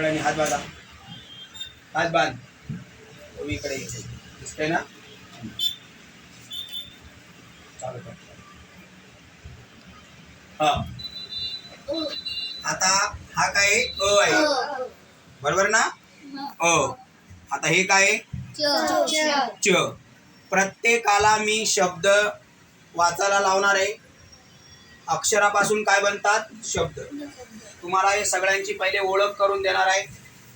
सगळ्यांनी हात बांधा. हात बांध. ये. दिसतंय ना? चालू हा. आता हा काय? अ आहे. बरोबर ना? अ. आता हे काय? आहे? च. प्रत्येकाला मी शब्द वाचायला लावणार आहे. अक्षरापासून काय बनतात? शब्द. तुम्हाला हे सगळ्यांची पहिले ओळख करून देणार आहे.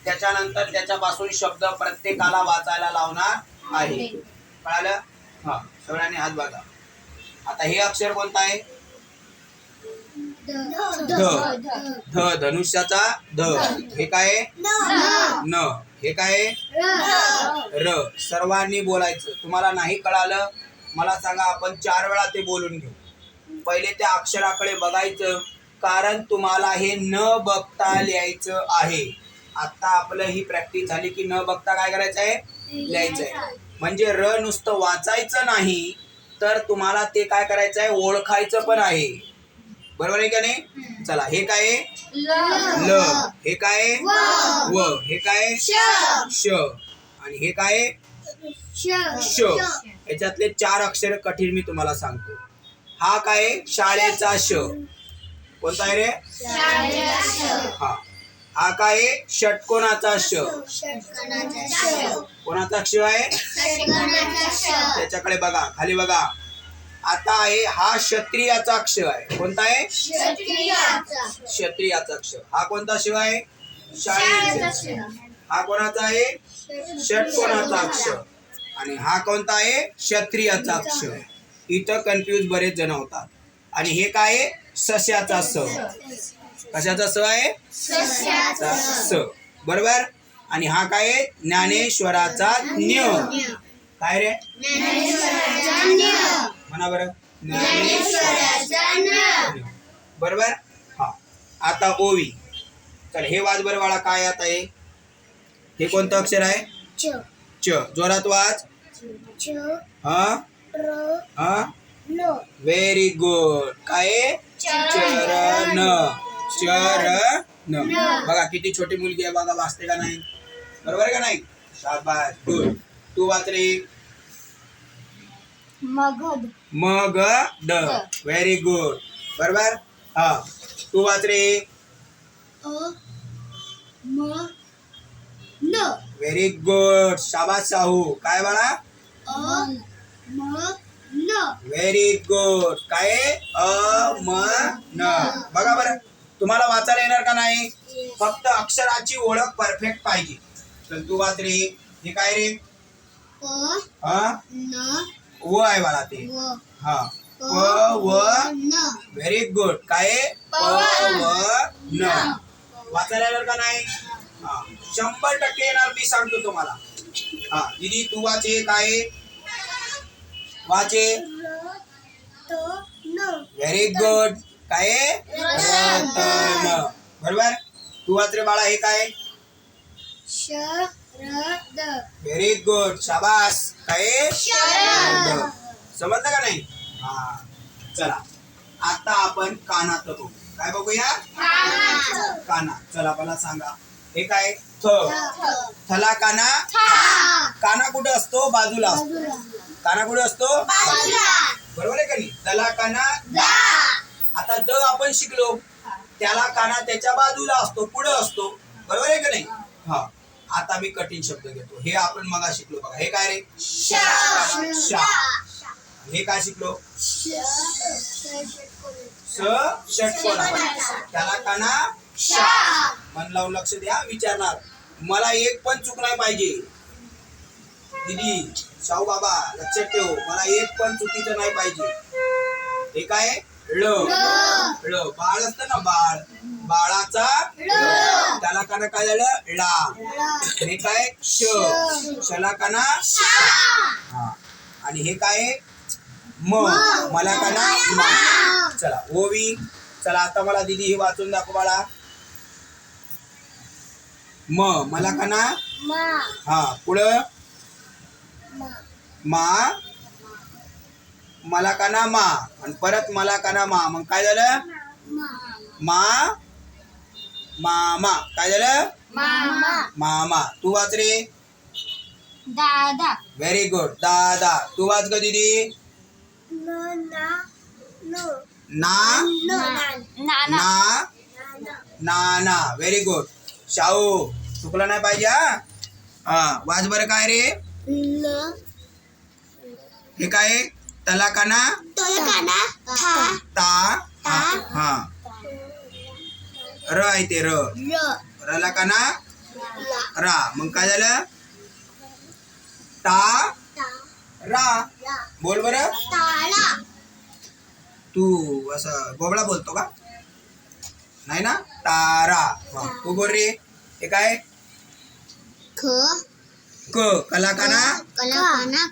त्याच्यानंतर त्याच्यापासून शब्द प्रत्येकाला वाचायला लावणार आहे. कळालं? हा सगळ्यांनी हात बघा आता हे अक्षर कोणतं आहे? ध. धनुष्याचा ध. हे काय? न. हे काय? र. सर्वांनी बोलायचं. तुम्हाला नाही कळालं? मला सांगा आपण चार वेळा ते बोलून घेऊ. पहिले त्या अक्षराकडे बघायचं. कारण तुम्हाला हे न बघता लिहायचं आहे. आता आपलं ही प्रॅक्टिस झाली की न बघता काय करायचं आहे? लिहायचं आहे. म्हणजे र नुसतं वाचायचं नाही तर तुम्हाला ते काय करायचं आहे? ओळखायचं पण आहे. बरोबर आहे का नाही? चला हे काय ल. हे काय? व. हे काय? श. आणि हे काय? श. याच्यातले चार अक्षर कठीण मी तुम्हाला सांगतो. हा काय? शाळेचा श. कोणता आहे रे? हा. हा काय? षटकोणाचा श. कोणाचा क्ष आहे? त्याच्याकडे बघा खाली बघा. आता आहे हा क्षत्रियाचा अक्ष आहे. कोणता आहे? क्षत्रियाचा. अक्ष हा कोणता शिव आहे? शाळेचा हा कोणाचा आहे? षटकोणाचा अक्ष आणि हा कोणता आहे? क्षत्रियाचा अक्ष इथं कन्फ्यूज बरेच जण होतात. आणि हे काय आहे? सस्याचा स कशाचा स आहे? स बरोबर? आणि हा काय आहे? ज्ञानेश्वराचा न्य. काय रे? म्हणा बरं. बरोबर? हा. आता ओवी. तर हे वाच बरं बाळा काय आता हे? हे कोणतं अक्षर आहे? च. जोरात वाच. हा? हा? व्हेरी गुड काय आहे? चरण चरण. बघा किती छोटी मुलगी आहे बघा वाचते का नाही? बरोबर आहे का नाही? शाबास गुड तू वाच रे. मगध. मग द व्हेरी गुड बरोबर? हा. तू वाच रे. अ म न. व्हेरी गुड शाबास साहू. काय बाळा? व्हेरी गुड काय? अ म न बघा बरं. तुम्हाला वाचायला येणार का नाही? फक्त अक्षराची ओळख परफेक्ट पाहिजे. तर तू वाच रे. हे काय रे? हा? व आहे बाळा ते. हा. प व व्हेरी गुड काय? आहे? प व न. वाचायला येणार का नाही? हा. शंभर टक्के येणार मी सांगतो तुम्हाला. हा. दिदी तू वाचे काय? आहे? वाचे. व्हेरी गुड काय? रतन बरोबर. तू वाच रे बाळा हे काय? व्हेरी गुड शाबास. काय. समजलं का नाही? हा. चला. आता आपण कानात बघू. काय बघूया? काना. चला मला सांगा. हे काय? थ. थला काना? काना कुठे असतो? बाजूला असतो. काना कुठे असतो? बरोबर आहे का नाही? तला काना. आता द आपण शिकलो त्याला काना त्याच्या बाजूला असतो पुढे असतो. बरोबर आहे का नाही? हा. आता मी कठीण शब्द घेतो. हे आपण मगा शिकलो बघा. हे काय रे? शा. हे काय शिकलो? स षटकोना त्याला काना शा. मन लावून लक्ष द्या विचारणार. मला एक पण चूक नाही पाहिजे. दिदी. शाहू बाबा लक्षात ठेव. मला एक पण चुकीचं नाही पाहिजे. हे काय? ळ. ळ. बाळ असतं ना बाळ. बाळाचा ळ. त्याला काना काय झालं? ळा. हे काय? श. शला काना हा. आणि हे काय? म. मला काना मा. चला ओवी. चला आता मला दिदी हे वाचून दाखव बाळा. म. मला काना हा पुढं. मा. मला काना मा. आणि परत मला काना मा. मग काय झालं? मा. मामा. काय झालं? मामा. मामा. तू वाच रे. दादा. व्हेरी गुड दादा. तू वाच ग दीदी. न ना नो. ना? नो नाना ना. नाना व्हेरी गुड शाहू चुकलं नाही पाहिजे हा वाच बरं काय रे? हे काय आहे? तलाकाना? तलकाना. था. ता. हा. हा. र आहे ते र. र. रलाकाना? ला. रा. मग काय झालं? ता. ता. रा. बोल बरं. तू असं बोबळा बोलतो का? नाही ना? तारा. तू बोल रे हे काय? ख. क. कलाकाना? कलाकाना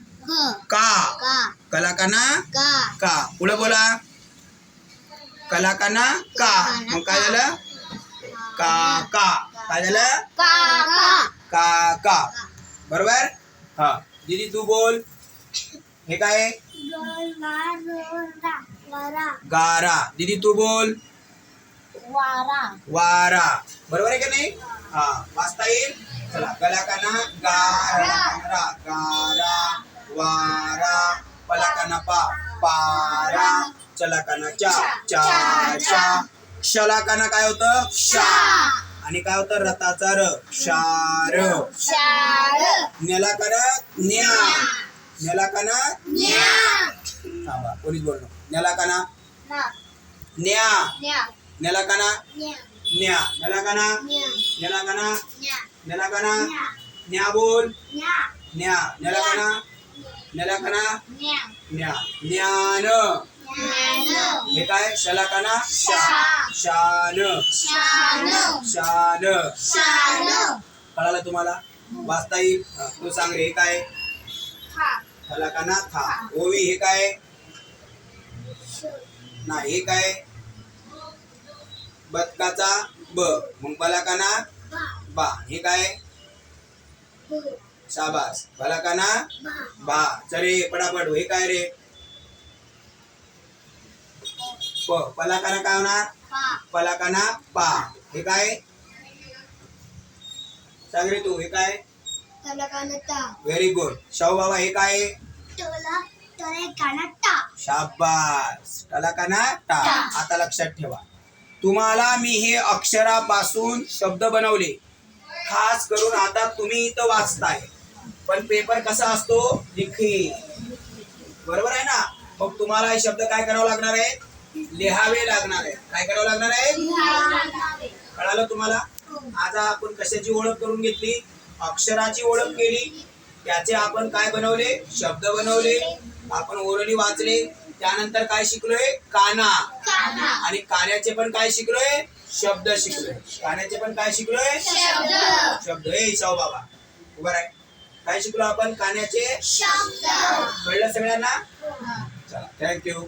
क. कलाकाना? का. का. पुढे बोला. कलाकाना? का. मग काय झालं? का का. काय झालं? का का. का बरोबर? हा. दीदी तू बोल. हे काय? गारा. दीदी तू बोल. वारा. वारा. बरोबर आहे का नाही? हा वाचता येईल? चला कलाकाना गारा गारा वारा पलाकाना पा पारा चलाकाना चा चा चा. क्षलाकाना काय होतं? क्षा आणि काय होतं? रथाचा र शार नेलाकाना न्या. नेलाकाना थांबा कोणीच बोललो नेलाकाना ना न्या. न्या. नेलाकाना न्या. न्या. नेलाकाना न्या. नेलाकाना न्या. बोल. न्या. नेलाकाना नेलाकाना न्या. न्या. ज्ञान हे काय? शलाकाना. शान. शान. कळालं तुम्हाला? वाचता येईल. तू सांग रे हे काय? शलाकाना था ओवी हे काय? नाही हे काय? बदकाचा ब. मग बलाकाना बा. हे काय? शाबास. बलाकाना बा. चरे पटापट. हे काय रे? प. पलाकाना काय होणार? पलाकाना पा हे काय? सांग रे तू. हे काय? व्हेरी गुड शाहू बाबा हे काय? शाबास. पलाकाना टा टा. आता लक्षात ठेवा. तुम्हाला मी हे अक्षरापासून शब्द बनवले. खास करून आता तुम्ही इथं वाचताय. पण पेपर कसा असतो? लिखी बरोबर आहे ना? मग तुम्हाला हे शब्द काय करावं लागणार आहे? लिहावे लागणार आहे. काय करावं लागणार आहे? कळालं तुम्हाला? आज आपण कशाची ओळख करून घेतली? अक्षराची ओळख केली. त्याचे आपण काय बनवले? शब्द बनवले. आपण ओरली वाचले. त्यानंतर काय शिकलोय? काना. आणि कान्याचे पण काय शिकलोय? शब्द शिकलोय. कान्याचे पण काय शिकलोय? शब्द. शब्द. हे शाहू बाबा. उभा आहे काय शिकलो आपण? कान्याचे? शब्द. कळलं सगळ्यांना? चला. थँक्यू